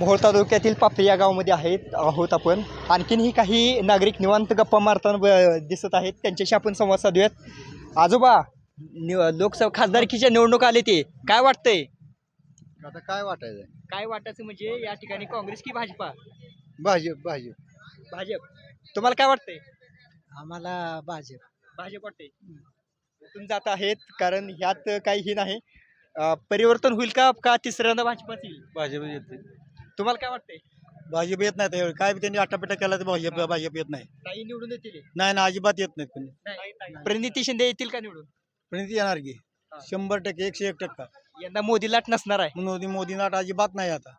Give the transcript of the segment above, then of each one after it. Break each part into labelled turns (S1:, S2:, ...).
S1: मोहोळ तालुक्यातील पापरी या गावामध्ये आहेत आहोत आपण. आणखीनही काही नागरिक निवांत गप्पा मारताना ब- दिसत आहेत. त्यांच्याशी आपण संवाद साधूयात. आजोबा निव लोकसभा खासदारकीच्या निवडणूक आले ते. काय वाटतंय?
S2: आता काय वाटायचं?
S1: काय वाटायचं म्हणजे या ठिकाणी काँग्रेस की भाजपा?
S2: भाजप भाजप.
S1: भाजप. तुम्हाला काय वाटतंय?
S3: आम्हाला भाजप.
S1: भाजप वाटते तुम्ही जात आहेत कारण ह्यात काही हे नाही. परिवर्तन होईल का का तिसऱ्यांदा भाजपाच येईल?
S2: भाजप येते
S1: तुम्हाला काय वाटतंय?
S2: भाजप येत नाही त्यावेळी काय बी त्यांनी आटापिटा केला तर भाजप भाजप येत नाही.
S1: काही निवडून येतील?
S2: नाही ना अजिबात येत नाहीत कोणी.
S1: प्रणिती शिंदे येतील का निवडून?
S2: प्रणिती येणार की. शंभर टक्के एकशे एक टक्का.
S1: यंदा मोदी लाट नसणार आहे.
S2: मोदी मोदी नाट अजिबात नाही आता.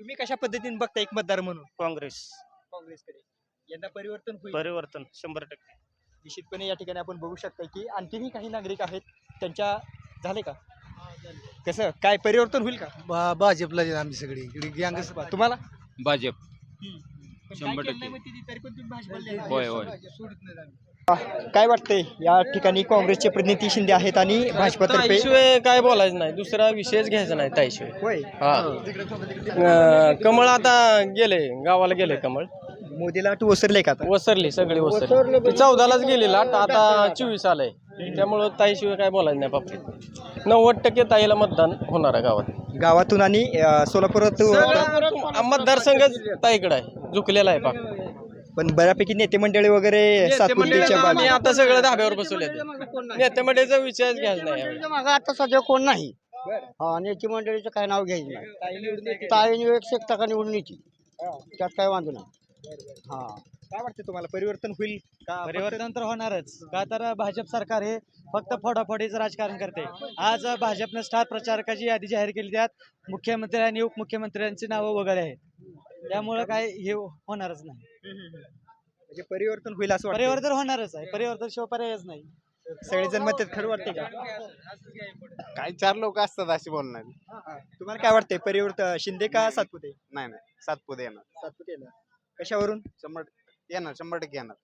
S1: तुम्ही कशा पद्धतीने बघता एक मतदार म्हणून?
S4: काँग्रेस.
S1: काँग्रेसकडे. यंदा परिवर्तन होईल.
S4: परिवर्तन शंभर टक्के.
S1: निश्चितपणे या ठिकाणी आपण बघू शकता की आणखीनही काही नागरिक आहेत. त्यांच्या झाले का? कसं काय परिवर्तन होईल का?
S2: भाजपला जे आम्ही सगळी. इकडे
S1: तुम्हाला?
S5: भाजप. शंभर टक्के. होय होय
S1: काय वाटतंय? या ठिकाणी काँग्रेसचे प्रतिनिधी शिंदे आहेत आणि भाजपातर्फे
S3: काय बोलायचं नाही. दुसरा विषयच घ्यायचा नाही ताईशिवाय.
S1: होय.
S3: हा. अं, कमळ आता गेले गावाला गेले कमळ.
S1: मोदी लाट ओसरले का आता?
S3: वसरली सगळी वसरली ती चौदालाच गेली लाट आता चोवीस आलंय. त्यामुळं ताईशिवाय काय बोलायचं नाही बापरे. नव्वद टक्के ताईला मतदान होणार आहे गावात.
S1: गावातून आणि अं, सोलापुरात
S3: मतदारसंघच ताईकडे आहे. झुकलेला आहे पाक.
S1: पण बऱ्यापैकी नेते मंडळी वगैरे सातपुतेच्या
S3: आता सगळं धाब्यावर बसवले नेते मंडळीचा विचारच घ्यायचा नाही यावेळी.
S6: मागं आता सध्या कोण नाही. हा नेते मंडळीचं काय नाव घ्यायचं नाही. ताईने एकशे एक टक्का निवडून येते त्यात काय वांधो नाही. हा.
S1: काय वाटतं तुम्हाला? परिवर्तन होईल का?
S7: परिवर्तन तर होणारच. का तर भाजप सरकार हे फक्त फोडाफोडीचं राजकारण करते. आज भाजपनं स्टार प्रचारकाची यादी जाहीर केली. त्यात मुख्यमंत्री आणि उपमुख्यमंत्र्यांची नावं वगैरे आहेत. त्यामुळं काय हे होणारच नाही.
S1: म्हणजे परिवर्तन होईल असं वाटतं?
S7: परिवर्तन होणारच आहे. परिवर्तन शिवाय पर्यायच नाही.
S1: सगळेजण मत खरं वाटते का?
S8: काही चार लोक असतात असे बोलणार.
S1: तुम्हाला काय वाटतंय? परिवर्तन शिंदे का सातपुते?
S8: नाही नाही. सातपुते येणार.
S1: सातपुते ना कशावरून?
S8: शंभर येणार शंभर टक्के येणार.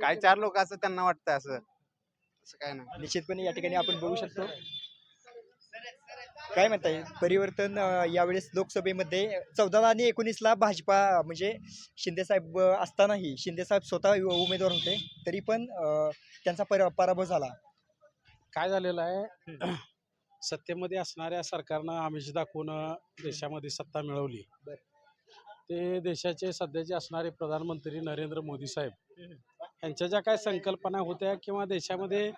S8: काही चार लोक असं त्यांना वाटतं असं. असं काय नाही.
S1: निश्चितपणे या ठिकाणी आपण बघू शकतो. काय म्हणताय? परिवर्तन अं, यावेळेस लोकसभेमध्ये चौदा आणि एकोणीसला भाजपा म्हणजे शिंदे साहेब अं, असतानाही शिंदे साहेब स्वतः उ- उमेदवार होते. तरी पण अं, त्यांचा पर पराभव झाला.
S9: काय झालेलं आहे? सत्तेमध्ये असणाऱ्या सरकारनं आमिष दाखवून देशामध्ये सत्ता मिळवली. ते देशाचे सध्याचे असणारे प्रधानमंत्री नरेंद्र मोदी साहेब यांच्या ज्या काय संकल्पना होत्या किंवा देशामध्ये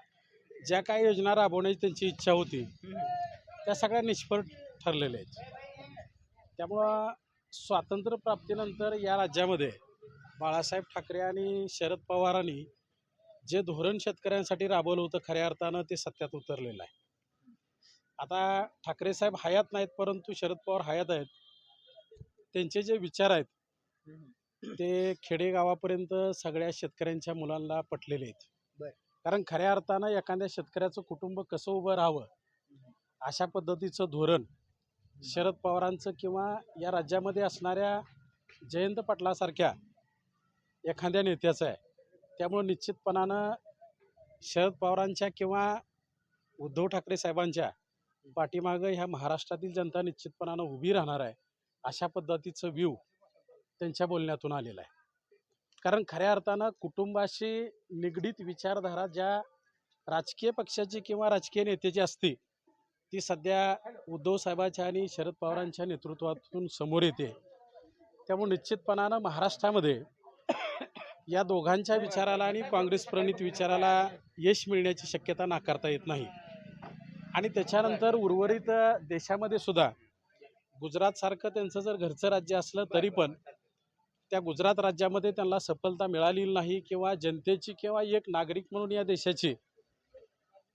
S9: ज्या काय योजना राबवण्याची त्यांची इच्छा होती त्या सगळ्या निष्फळ ठरलेल्या आहेत. त्यामुळं स्वातंत्र्यप्राप्तीनंतर या राज्यामध्ये बाळासाहेब ठाकरे आणि शरद पवारांनी जे धोरण शेतकऱ्यांसाठी राबवलं होतं खऱ्या अर्थानं ते सत्यात उतरलेलं आहे. आता ठाकरे साहेब हयात नाहीत परंतु शरद पवार हयात आहेत. त्यांचे जे विचार आहेत ते खेडेगावापर्यंत सगळ्या शेतकऱ्यांच्या मुलांना पटलेले आहेत. कारण खऱ्या अर्थानं एखाद्या शेतकऱ्याचं कुटुंब कसं उभं राहावं अशा पद्धतीचं धोरण शरद पवारांचं किंवा या राज्यामध्ये असणाऱ्या जयंत पाटलासारख्या एखाद्या नेत्याचं आहे. त्यामुळं निश्चितपणानं शरद पवारांच्या किंवा उद्धव ठाकरे साहेबांच्या पाठीमागं ह्या महाराष्ट्रातील जनता निश्चितपणानं उभी राहणार आहे. अशा पद्धतीचं व्ह्यू त्यांच्या बोलण्यातून आलेलं आहे. कारण खऱ्या अर्थानं कुटुंबाशी निगडीत विचारधारा ज्या राजकीय पक्षाची किंवा राजकीय नेत्याची असते ती सध्या उद्धव साहेबांच्या आणि शरद पवारांच्या नेतृत्वातून समोर येते. त्यामुळे निश्चितपणानं महाराष्ट्रामध्ये या दोघांच्या विचाराला आणि काँग्रेस प्रणित विचाराला यश मिळण्याची शक्यता नाकारता येत नाही. आणि त्याच्यानंतर उर्वरित देशामध्ये सुद्धा गुजरातसारखं त्यांचं जर घरचं राज्य असलं तरी पण त्या गुजरात राज्यामध्ये त्यांना सफलता मिळालेली नाही किंवा जनतेची किंवा एक नागरिक म्हणून या देशाची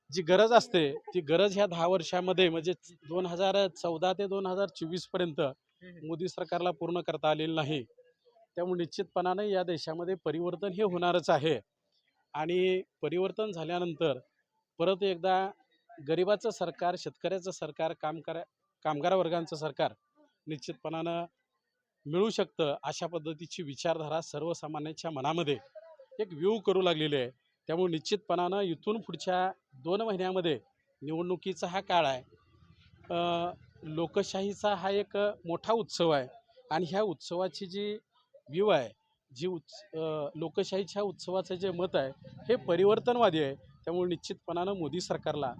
S9: जी गरज असते ती गरज ह्या दहा वर्षामध्ये म्हणजे दोन हजार चौदा ते दोन हजार चोवीसपर्यंत मोदी सरकारला पूर्ण करता आलेलं नाही. त्यामुळे निश्चितपणाने या देशामध्ये परिवर्तन हे होणारच आहे. आणि परिवर्तन झाल्यानंतर परत एकदा गरिबाचं सरकार शेतकऱ्याचं सरकार काम करा कामगार वर्गांचं सरकार निश्चितपणानं मिळू शकतं अशा पद्धतीची विचारधारा सर्वसामान्यांच्या मनामध्ये एक व्यू करू लागलेली आहे. त्यामुळे निश्चितपणानं इथून पुढच्या दोन महिन्यामध्ये निवडणुकीचा हा काळ आहे. लोकशाहीचा हा एक मोठा उत्सव आहे आणि ह्या उत्सवाची जी व्यू आहे जी उत्स लोकशाहीच्या उत्सवाचं जे मत आहे हे परिवर्तनवादी आहे. त्यामुळे निश्चितपणानं मोदी सरकारला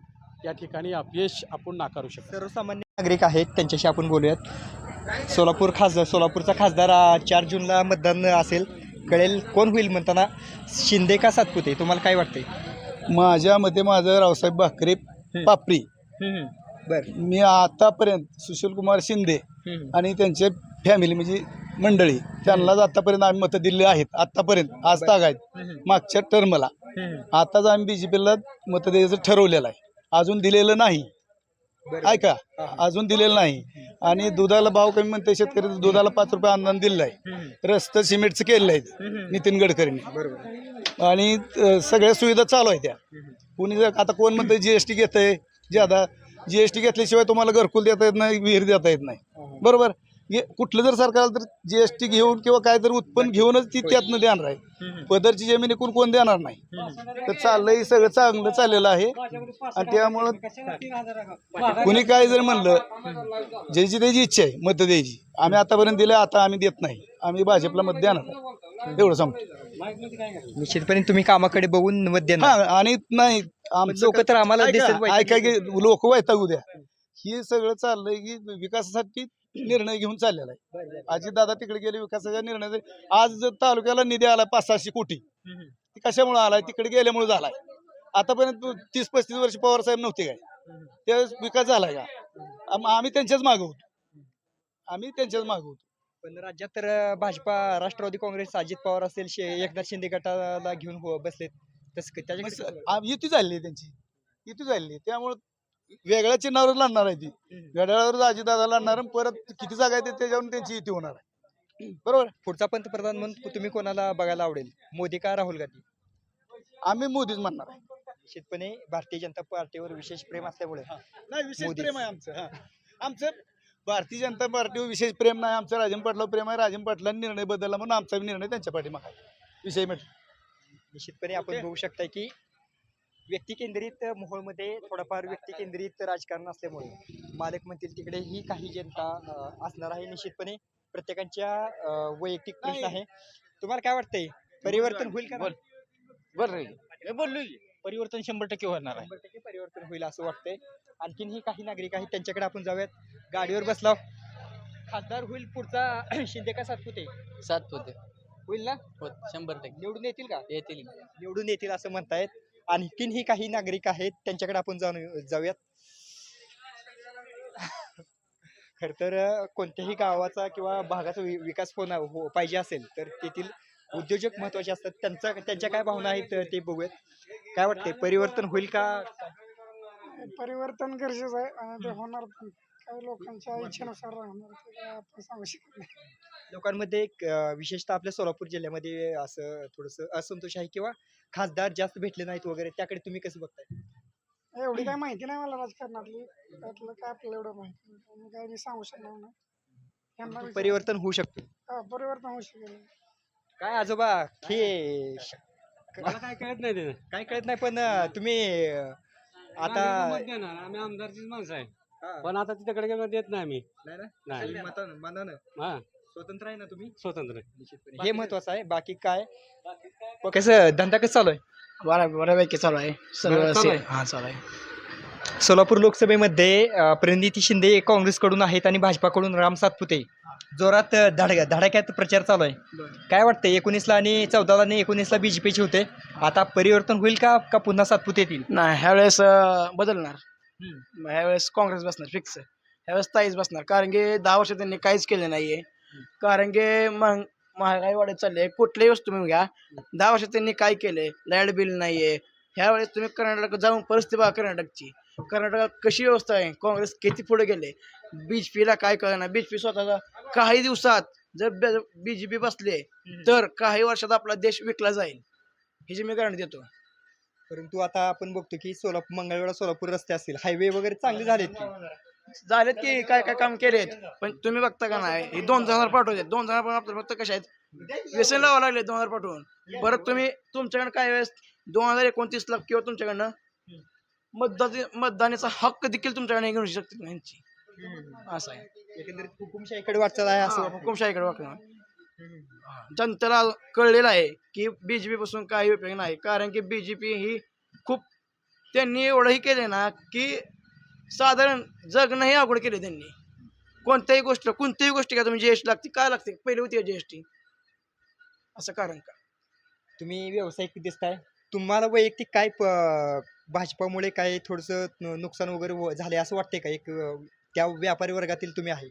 S9: या ठिकाणी अपयश आपण नाकारू शकतो
S1: सर्वसामान्य नागरिक आहेत त्यांच्याशी आपण बोलूयात. सोलापूर खासदार सोलापूरचा खासदार चार जूनला मतदान असेल कळेल कोण होईल म्हणताना. शिंदे का सातपुते तुम्हाला काय वाटते
S4: माझ्या मते माझं रावसाहेब भाकरे पापरी
S1: बर
S4: मी आतापर्यंत सुशील कुमार शिंदे आणि त्यांचे फॅमिली म्हणजे मंडळी त्यांनाच आतापर्यंत आम्ही मतं दिले आहेत. आतापर्यंत आज ताग आहेत. मागच्या टर्मला आताच आम्ही बीजेपीला मतं द्यायचं ठरवलेलं आहे. अजून दिलेलं नाही. ऐका अजून दिलेलं नाही. आणि दुधाला भाव कमी म्हणते शेतकरी दुधाला पाच रुपये अनुदान दिलेलं आहे. रस्तं सिमेंटचं केलेलं आहे नितीन गडकरीने. आणि सगळ्या सुविधा चालू आहेत त्या. कुणी जर आता कोण म्हणतं जीएसटी घेतंय? ज्यादा जीएसटी घेतल्याशिवाय तुम्हाला घरकुल देता येत नाही विहीर देता येत नाही. बरोबर? हे कुठलं जर सरकार आलं तर जीएसटी घेऊन किंवा काय तर उत्पन्न घेऊनच ती त्यातनं देणार आहे. पदरची जमीन एकूण कोण देणार नाही? तर चाललंय सगळं चांगलं चाललेलं आहे. आणि त्यामुळं कुणी काय जर म्हणलं ज्याची त्याची इच्छा आहे मत द्यायची. आम्ही आतापर्यंत दिले आता आम्ही देत नाही. आम्ही भाजपला मत देणार. एवढं सांगतो.
S1: निश्चितपणे तुम्ही कामाकडे बघून मत देणार.
S4: हा आणि नाही आमचं
S1: लोक तर आम्हाला
S4: ऐका-
S1: दिसत पाहिजे.
S4: ऐका की लोक वैतागू द्या. हे सगळं चाललंय की विकासासाठी निर्णय घेऊन चाललेला आहे. अजित दादा तिकडे गेले विकासाच्या निर्णय आज तालुक्याला निधी आला पाच सहाशे कोटी ती कशामुळे आलाय? तिकडे गेल्यामुळे झालाय. आतापर्यंत तीस पस्तीस वर्ष पवार साहेब नव्हते काय? त्यावेळेस विकास झालाय का? आम- आम्ही त्यांच्याच मागे होतो. आम्ही त्यांच्याच मागे होतो.
S1: पण राज्यात तर भाजपा राष्ट्रवादी काँग्रेस अजित पवार असेल एकनाथ शिंदे गटाला घेऊन हो- बसलेत. तसं
S4: आ- युती झाली आहे त्यांची. युती झाली आहे. त्यामुळं वेगळ्या चिन्हावर लढणार आहे ती. घड्याळावर अजितदादा लढणार आणि परत किती जागा आहेत त्याच्यावरून त्यांची युती होणार आहे. बरोबर?
S1: पुढचा पंतप्रधान म्हणून तुम्ही कोणाला बघायला आवडेल? मोदी का राहुल गांधी?
S4: आम्ही मोदीच म्हणणार आहे.
S1: निश्चितपणे भारतीय जनता पार्टीवर विशेष प्रेम असल्यामुळे.
S4: नाही विशेष. प्रेम आहे आमचं. हा. आमचं भारतीय जनता पार्टीवर विशेष प्रेम नाही. आमचं राजन पाटलावर प्रेम आहे. राजन पाटलांनी निर्णय बदलला म्हणून आमचा निर्णय त्यांच्या पाठीमागे आहे. विषय मिट
S1: निश्चितपणे आपण बघू शकता की व्यक्ती केंद्रित मोहोळमध्ये थोडंफार व्यक्ती केंद्रित राजकारण असल्यामुळे मालक म्हणतील तिकडे ही काही जनता असणार आहे निश्चितपणे. प्रत्येकांच्या वैयक्तिक प्रश्न आहे. तुम्हाला काय वाटतंय? परिवर्तन होईल का
S3: बोललो परिवर्तन शंभर टक्के होणार
S1: शंभर टक्के परिवर्तन होईल असं वाटतंय. आणखीनही काही नागरिक आहेत त्यांच्याकडे आपण जाऊयात. गाडीवर बसलाव खासदार होईल पुढचा शिंदे का सातपुते?
S3: सात होते
S1: होईल ना?
S3: हो शंभर टक्के.
S1: निवडून येतील का?
S3: येतील.
S1: निवडून येतील असं म्हणतायत. आणखीनही काही नागरिक आहेत त्यांच्याकडे आपण जाऊन जाऊयात. खर तर कोणत्याही गावाचा किंवा भागाचा विकास होणार हो पाहिजे असेल तर तेथील उद्योजक महत्त्वाचे असतात. त्यांचा त्यांच्या काय भावना आहेत ते बघूयात. काय वाटते परिवर्तन होईल का?
S5: परिवर्तन गरजेचं आहे आणि ते होणार काही लोकांच्या इच्छेनुसार राहणार ते काय आपण सांगू शकत नाही.
S1: लोकांमध्ये एक, अं, विशेषतः आपल्या सोलापूर जिल्ह्यामध्ये असं थोडस असंतोष आहे किंवा खासदार जास्त भेटले नाहीत वगैरे त्याकडे तुम्ही कसं बघताय?
S5: एवढी काय माहिती नाही मला राजकारणातली. त्यातलं काय आपल्याला एवढं माहिती नाही. त्यामुळे काय मी सांगू शकणार नाही. यांना विचार-
S1: परिवर्तन होऊ शकतं.
S5: हा, परिवर्तन होऊ शकेल
S1: काय आजोबा? हे
S9: मला काय कळत नाही ते.
S1: काय कळत नाही पण अं, तुम्ही अं, आता
S9: आम्ही आमदारचीच माणसं आहे. पण आता तिकडे गेलो देत नाही आम्ही.
S1: नाही ना?
S9: नाही.
S1: तुम्ही मतानं मनानं.
S9: हा.
S1: स्वतंत्र आहे ना तुम्ही?
S9: स्वतंत्र.
S1: हे महत्वाचं आहे. बाकी काय? कसं धंदा कसं चालू आहे?
S6: बरा बऱ्यापैकी चालू आहे.
S1: बरं, चालू आहे.
S6: हा चालू आहे.
S1: सोलापूर लोकसभेमध्ये अं, प्रणिती शिंदे काँग्रेसकडून आहेत आणि भाजपाकडून राम सातपुते. जोरात अं, धडाक्यात प्रचार चालू आहे. काय वाटतंय एकोणीसला आणि चौदाला आणि एकोणीसला बीजेपीचे होते. आता परिवर्तन होईल का का पुन्हा सातपुते येतील?
S6: नाही ह्यावेळेस अं, बदलणार. मग ह्यावेळेस काँग्रेस बसणार फिक्स ह्यावेळेस ताईच बसणार कारण की दहा वर्ष त्यांनी काहीच केलं नाहीये. कारण की मग महागाई वाढत चालली आहे. कुठलीही वस्तू तुम्ही घ्या. दहा वर्षात त्यांनी काय केले? लाइट बिल नाहीये. ह्यावेळेस तुम्ही कर्नाटक जाऊन परिस्थिती बघा कर्नाटकची. कर्नाटकात कशी व्यवस्था आहे? काँग्रेस किती पुढे गेले? बीज पीला काय कळणार बीज पी स्वतःचा काही दिवसात जर बीजेपी बसले तर काही वर्षात आपला देश विकला जाईल. ह्याची मी गॅरंटी देतो.
S1: परंतु आता आपण बघतो की सोलापूर मंगळवेढा सोलापूर रस्ते असतील. हायवे वगैरे चांगले झालेत की?
S6: झालेत की काय काय काम केलेत? पण तुम्ही बघता का नाही हे दोन हजार पाठवते दोन हजार पण आपल्याला फक्त कशा आहेत व्यसन लावा लागले दोन हजार पाठवून. परत तुम्ही तुमच्याकडे काय वेळेस दोन हजार एकोणतीस ला किंवा तुमच्याकडनं मतदान मतदानाचा हक्क देखील तुमच्याकडे घेऊ शकते यांची असं आहे.
S1: एकंदरीत हुकुमशाहीकडे वाटचाल आहे असं वाटतं.
S6: हुकुमशाहीकडे वागणं जनतेला कळलेलं आहे की बीजेपी पासून काही उपयोग नाही. कारण की बीजेपी ही खूप त्यांनी एवढंही केले ना की साधारण जगणंही अवघड केले त्यांनी. कोणत्याही गोष्ट कोणत्याही गोष्टी का तुम्ही जीएसटी लागते काय लागते? पहिली होती जीएसटी असं कारण का?
S1: तुम्ही व्यावसायिक दिसताय? तुम्हाला वैयक्तिक काय प- भाजपामुळे काय थोडंसं नुकसान वगैरे झाले असं वाटतंय का? एक त्या व्यापारी वर्गातील तुम्ही आहे.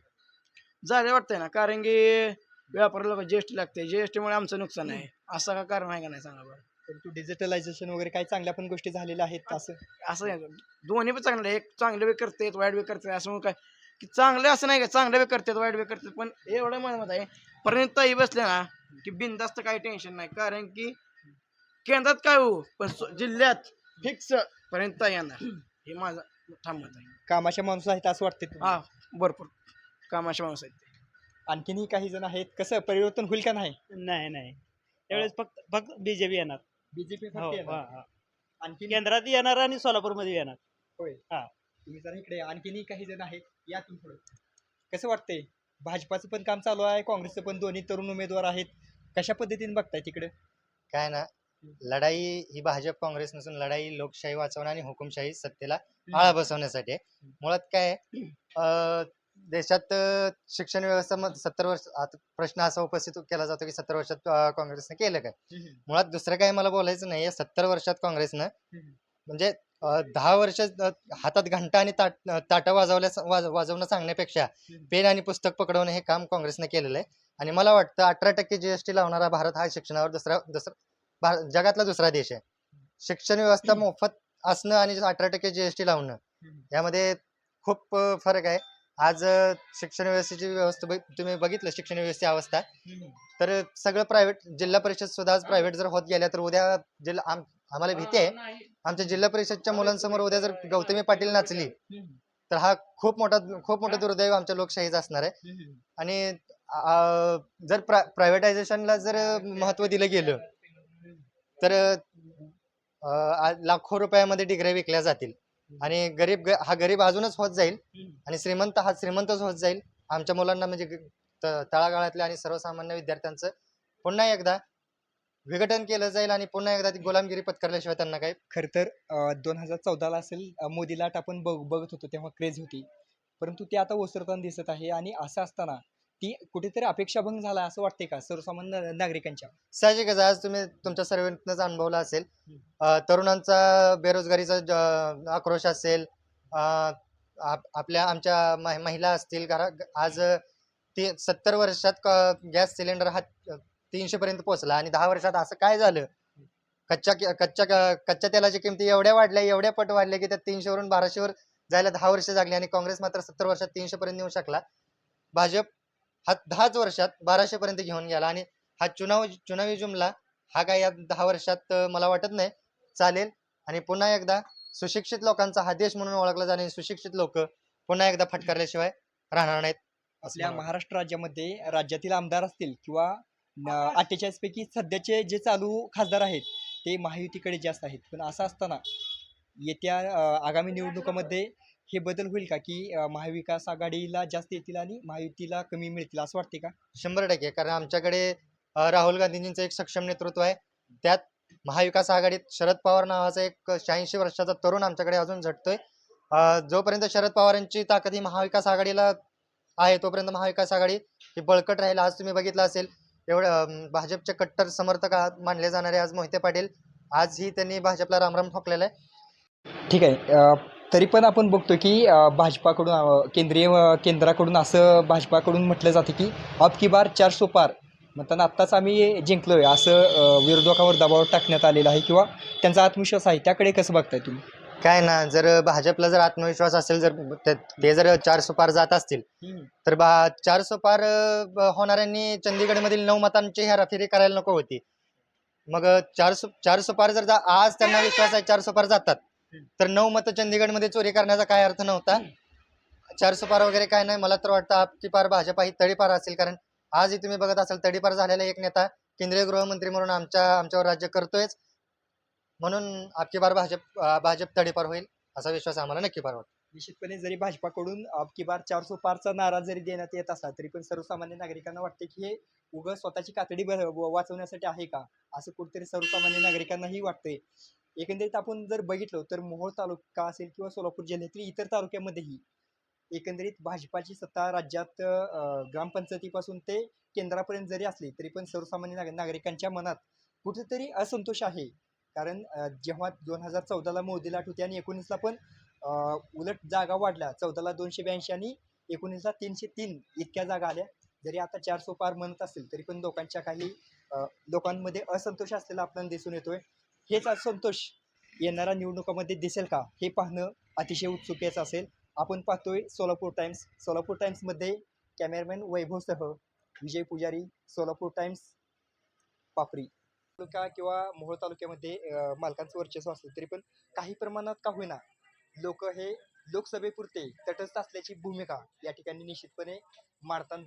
S6: झाले वाटतंय ना. कारण की व्यापारी लोक जीएसटी लागते जीएसटी मुळे आमचं नुकसान आहे. असं का कारण आहे का नाही सांगा बरं?
S1: परंतु डिजिटलायझेशन वगैरे काही चांगल्या पण गोष्टी झालेल्या आहेत असं?
S6: असं नाही दोन्ही पण चांगले आहे. एक चांगले वे करतात वाईट वे करतात असं म्हणून काय? की चांगले असं नाही का? चांगले वे करतात वाईट वे करतात पण एवढं मला मत आहे पर्यंत ताई बसले ना की बिनधास्त काही टेन्शन नाही. कारण की केंद्रात काय हो? पण जिल्ह्यात फिक्स पर्यंत येणार. हे माझं ठाम मत आहे.
S1: कामाच्या माणूस आहेत असं तुम्हाला?
S6: हा भरपूर. कामाचे माणूस आहेत ते.
S1: आणखीनही काही जण आहेत. कसं परिवर्तन होईल का नाही?
S7: नाही नाही. त्यावेळेस फक्त फक्त बीजेपी येणार.
S1: बीजेपी
S7: हो, हा, हा.
S1: आणखी
S7: केंद्रात येणार आणि सोलापूरमध्ये येणार.
S1: होय.
S7: हा.
S1: तुम्ही जरा इकडे या. आणखीनही काही जण आहेत. या तुम्ही थोडं कसं वाटतंय? भाजपाचं पण काम चालू आहे. काँग्रेसचं पण दोन्ही तरुण उमेदवार आहेत. कशा पद्धतीने बघताय तिकडे?
S10: काय ना लढाई ही भाजप काँग्रेस नसून लढाई लोकशाही वाचवणं आणि हुकुमशाही सत्तेला आळा बसवण्यासाठी आहे. मुळात काय आहे, अं, देशात शिक्षण व्यवस्था सत्तर वर्ष आता प्रश्न असा उपस्थित केला जातो की सत्तर वर्षात काँग्रेसने केलं काय? मुळात दुसरं काही मला बोलायचं नाही सत्तर वर्षात काँग्रेसनं म्हणजे दहा वर्ष हातात घंटा आणि ताट ताटं वाजवल्या वाज- वाजवणं सांगण्यापेक्षा पेन आणि पुस्तक पकडवणं हे काम काँग्रेसने केलेलं आहे. आणि मला वाटतं अठरा टक्के जीएसटी लावणारा भारत हा शिक्षणावर दुसरा दुसरा जगातला दुसरा देश आहे. शिक्षण व्यवस्था मोफत असणं आणि अठरा टक्के जीएसटी लावणं यामध्ये खूप फरक आहे. आज अं, शिक्षण व्यवस्थेची व्यवस्था बघ- तुम्ही बघितलं शिक्षण व्यवस्थेची अवस्था. तर सगळं प्रायव्हेट जिल्हा परिषद सुद्धा आज प्रायव्हेट जर होत गेल्या तर उद्या जिल्हा आम आम्हाला भीती आहे. आमच्या जिल्हा परिषदच्या मुलांसमोर उद्या जर गौतमी पाटील नाचली तर हा खूप मोठा खूप मोठं दुर्दैव आमच्या लोकशाहीचं असणार आहे. आणि जर प्रायव्हेटायझेशनला जर महत्त्व दिलं गेलं तर अ, लाखो रुपयामध्ये डिग्र्या विकल्या जातील. आणि गरीब हा गरीब अजूनच होत जाईल आणि श्रीमंत हा श्रीमंतच होत जाईल. आमच्या मुलांना म्हणजे तळागाळातल्या आणि सर्वसामान्य विद्यार्थ्यांचं पुन्हा एकदा विघटन केलं जाईल आणि पुन्हा एकदा ती गुलामगिरी पत्करल्याशिवाय त्यांना काही
S1: खर तर दोन हजार चौदाला असेल मोदी लाट आपण बघ बघत होतो तेव्हा क्रेज होती. परंतु ते आता ओसरताना दिसत आहे आणि असं असताना ती कुठेतरी अपेक्षाभंग झाला असं वाटते का सर्वसामान्य नागरिकांच्या?
S10: साहजिकच. आज तुम्ही तुमच्या सर्वांनाच अनुभवला असेल अ, तरुणांचा बेरोजगारीचा ज- आक्रोश असेल अ, आप- आपल्या आमच्या महि- महिला असतील घरा आज ते सत्तर वर्षात गॅस सिलेंडर हा तीनशे पर्यंत पोहोचला आणि दहा वर्षात असं काय झालं? कच्च्या के- कच्च्या कच्च्या तेलाच्या किमती एवढ्या वाढल्या एवढ्या पट वाढल्या की त्या तीनशे वरून बाराशेवर जायला दहा वर्ष लागली आणि काँग्रेस मात्र सत्तर वर्षात तीनशे पर्यंत येऊ शकला. भाजप हा दहाच वर्षात बाराशे पर्यंत घेऊन गेला आणि हा चुनाव चुनावी जुमला हा काय या दहा वर्षात मला वाटत नाही. चालेल. आणि पुन्हा एकदा सुशिक्षित लोकांचा हा देश म्हणून ओळखला जाणे सुशिक्षित लोक पुन्हा एकदा फटकारल्याशिवाय राहणार नाहीत. असं
S1: आपल्या. महाराष्ट्र राज्यामध्ये राज्यातील आमदार असतील किंवा अठ्ठेचाळीस पैकी सध्याचे जे चालू खासदार आहेत ते महायुतीकडे जास्त आहेत. पण असं असताना येत्या आगामी निवडणुकामध्ये हे बदल होईल का? की महाविकास आघाडीला जास्त येतील आणि महायुतीला कमी मिळतील असं वाटते का?
S10: शंभर टक्के. कारण आमच्याकडे राहुल गांधींचं एक सक्षम नेतृत्व आहे. त्यात महाविकास आघाडीत शरद पवार नावाचा एक शहाऐंशी वर्षाचा तरुण आमच्याकडे अजून झटतोय. जोपर्यंत शरद पवारांची ताकद ही महाविकास आघाडीला आहे तोपर्यंत महाविकास आघाडी ही बळकट राहील आज तुम्ही बघितलं असेल. एवढं भाजपचे कट्टर समर्थक मानले जाणारे आज मोहिते पाटील. आजही त्यांनी भाजपला रामराम ठोकलेला आहे.
S1: ठीक आहे. तरी पण आपण बघतो की भाजपाकडून केंद्रीय केंद्राकडून असं भाजपाकडून म्हटलं जातं की अब की बार चार सो पार. म्हणताना आत्ताच आम्ही जिंकलोय. असं अ, विरोधकावर दबाव टाकण्यात आलेला आहे किंवा त्यांचा आत्मविश्वास आहे. त्याकडे कसं बघताय तुम्ही?
S10: काय ना जर भाजपला जर आत्मविश्वास असेल जर ते ते जर चार सुपार जात असतील तर बा चार अं, ब- होणाऱ्यांनी चंदीगडमधील नऊ मतांची हेराफेरी करायला नको होती. मग चार सु चार सुपार जर जा- आज त्यांना विश्वास आहे चार सुपार जातात. तर नऊ मतं चंदीगडमध्ये चोरी करण्याचा काय अर्थ नव्हता. चार सुपार वगैरे काय नाही मला तर वाटतं आपकी पार भाजपा ही तडीपार असेल कारण आजही तुम्ही बघत असाल तडीपार झालेला एक नेता केंद्रीय गृहमंत्री म्हणून आमच्या आमच्यावर राज्य करतोयच. म्हणून आपकी बार भाजप भाजप तडीपार होईल असा विश्वास आम्हाला नक्की पार वाटतो.
S1: निश्चितपणे जरी भाजपाकडून आपकी की बार चारसो पारचा नारा जरी देण्यात येत असला तरी पण सर्वसामान्य नागरिकांना वाटते की हे उगं स्वतःची कातडी वाचवण्यासाठी आहे का? असं कुठेतरी सर्वसामान्य नागरिकांनाही वाटतंय. एकंदरीत आपण जर बघितलं तर मोहोळ तालुका असेल किंवा सोलापूर जिल्ह्यातील इतर तालुक्यामध्येही एकंदरीत भाजपाची सत्ता राज्यात ग्रामपंचायतीपासून ते केंद्रापर्यंत जरी असली तरी पण सर्वसामान्य नाग- नागरिकांच्या मनात कुठेतरी असंतोष आहे. कारण जेव्हा दोन हजार चौदाला मोदी लाट होती आणि एकोणीसला पण उलट जागा वाढल्या. चौदाला दोनशे ब्याऐंशी आणि एकोणीसला तीनशे तीन इतक्या जागा आल्या. जरी आता चारसो पार म्हणत असेल तरी पण लोकांच्या काही लोकांमध्ये असंतोष असलेला आपल्याला दिसून येतोय. हेच असंतोष येणाऱ्या निवडणुकामध्ये दिसेल का? हे पाहणं अतिशय उत्सुकेचं असेल. आपण पाहतोय सोलापूर टाइम्स. सोलापूर टाइम्समध्ये कॅमेरामॅन वैभवसह विजय पुजारी सोलापूर टाइम्स पापरी. तालुका किंवा मोहोळ तालुक्यामध्ये मालकांचं वर्चस्व असलं तरी पण काही प्रमाणात का होईना लोक हे लोकसभेपुरते तटस्थ असल्याची भूमिका या ठिकाणी निश्चितपणे मारताना दिसते